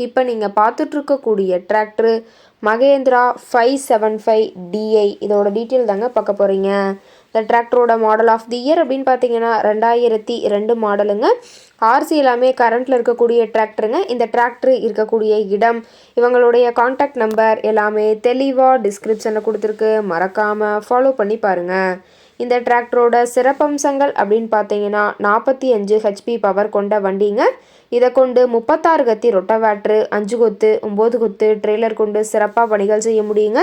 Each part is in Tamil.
இப்போ நீங்கள் பார்த்துட்ருக்கக்கூடிய tractor Mahindra five seven five DI இதோட டீட்டெயில் தாங்க பார்க்க போகிறீங்க இந்த டிராக்டரோட மாடல் ஆஃப் தி இயர் அப்படின்னு பார்த்தீங்கன்னா ரெண்டாயிரத்தி ரெண்டு மாடலுங்க ஆர்சி எல்லாமே கரண்ட்டில் இருக்கக்கூடிய டிராக்டருங்க இந்த டிராக்டர் இருக்கக்கூடிய இடம் இவங்களுடைய காண்டாக்ட் நம்பர் எல்லாமே தெளிவாக டிஸ்கிரிப்ஷனில் கொடுத்துருக்கு. மறக்காமல் ஃபாலோ பண்ணி பாருங்கள் இந்த டிராக்டரோட சிறப்பம்சங்கள் அப்படின்னு பார்த்தீங்கன்னா நாற்பத்தி அஞ்சு ஹெச்பி பவர் கொண்ட வண்டிங்க. இதை கொண்டு முப்பத்தாறு கத்தி ரொட்டவேட்ரு அஞ்சு கொத்து ஒம்பது கொத்து ட்ரெய்லர் கொண்டு சிறப்பாக பணிகள் செய்ய முடியுங்க.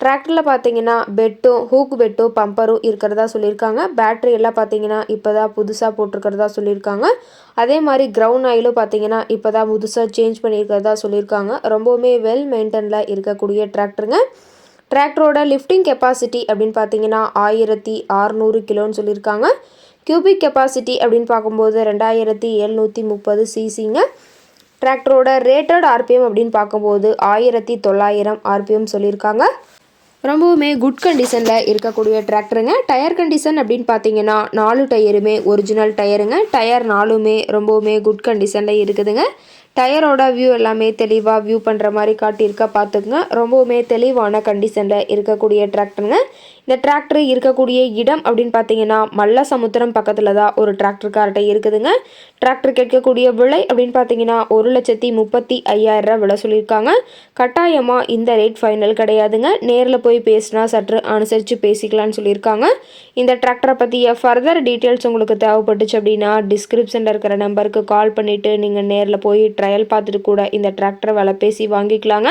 டிராக்டரில் பார்த்தீங்கன்னா பெட்டும் ஹூக் பெட்டும் பம்பரும் இருக்கிறதா சொல்லியிருக்காங்க. பேட்ரி எல்லாம் பார்த்தீங்கன்னா இப்போ தான் புதுசாக போட்டிருக்கிறதா சொல்லியிருக்காங்க. அதே மாதிரி கிரவுண்ட் ஆயிலும் பார்த்தீங்கன்னா இப்போ தான் புதுசாக சேஞ்ச் பண்ணியிருக்கிறதா சொல்லியிருக்காங்க. ரொம்பவுமே வெல் மெயின்டெனில் இருக்கக்கூடிய டிராக்டருங்க டிராக்டரோட லிஃப்டிங் கெப்பாசிட்டி அப்படின்னு பார்த்தீங்கன்னா ஆயிரத்தி அறநூறு கிலோன்னு சொல்லியிருக்காங்க. கியூபிக் கெப்பாசிட்டி அப்படின்னு பார்க்கும்போது ரெண்டாயிரத்தி எழுநூற்றி முப்பது சிசிங்க டிராக்டரோட ரேட்டட் ஆர்பிஎம் அப்படின்னு பார்க்கும்போது ஆயிரத்தி தொள்ளாயிரம் ஆர்பிஎம் சொல்லியிருக்காங்க. ரொம்பவுமே குட் கண்டிஷனில் இருக்கக்கூடிய டிராக்டருங்க டயர் கண்டிஷன் அப்படின்னு பார்த்தீங்கன்னா நாலு டயருமே ஒரிஜினல் டயருங்க டயர் நாலுமே ரொம்பவுமே குட் கண்டிஷனில் இருக்குதுங்க. டயரோட வியூ எல்லாமே தெளிவாக வியூ பண்ணுற மாதிரி காட்டியிருக்க பார்த்துக்குங்க ரொம்பவுமே தெளிவான கண்டிஷனில் இருக்கக்கூடிய டிராக்டருங்க இந்த டிராக்டர் இருக்கக்கூடிய இடம் அப்படின்னு பார்த்தீங்கன்னா மல்ல சமுத்திரம் பக்கத்தில் தான் ஒரு டிராக்டர் கார்ட்டை இருக்குதுங்க. டிராக்டர் கேட்கக்கூடிய விலை அப்படின்னு பார்த்தீங்கன்னா ஒரு லட்சத்தி முப்பத்தி ஐயாயிரம் ரூபா விலை சொல்லியிருக்காங்க. கட்டாயமாக இந்த ரேட் ஃபைனல் கிடையாதுங்க. நேரில் போய் பேசினா சற்று அனுசரித்து பேசிக்கலாம்னு சொல்லியிருக்காங்க. இந்த டிராக்டரை பற்றிய ஃபர்தர் டீட்டெயில்ஸ் உங்களுக்கு தேவைப்பட்டுச்சு அப்படின்னா டிஸ்கிரிப்ஷனில் இருக்கிற நம்பருக்கு கால் பண்ணிவிட்டு நீங்கள் நேரில் போய் ட்ரையல் பார்த்துட்டு கூட இந்த டிராக்டரை விலை பேசி வாங்கிக்கலாங்க.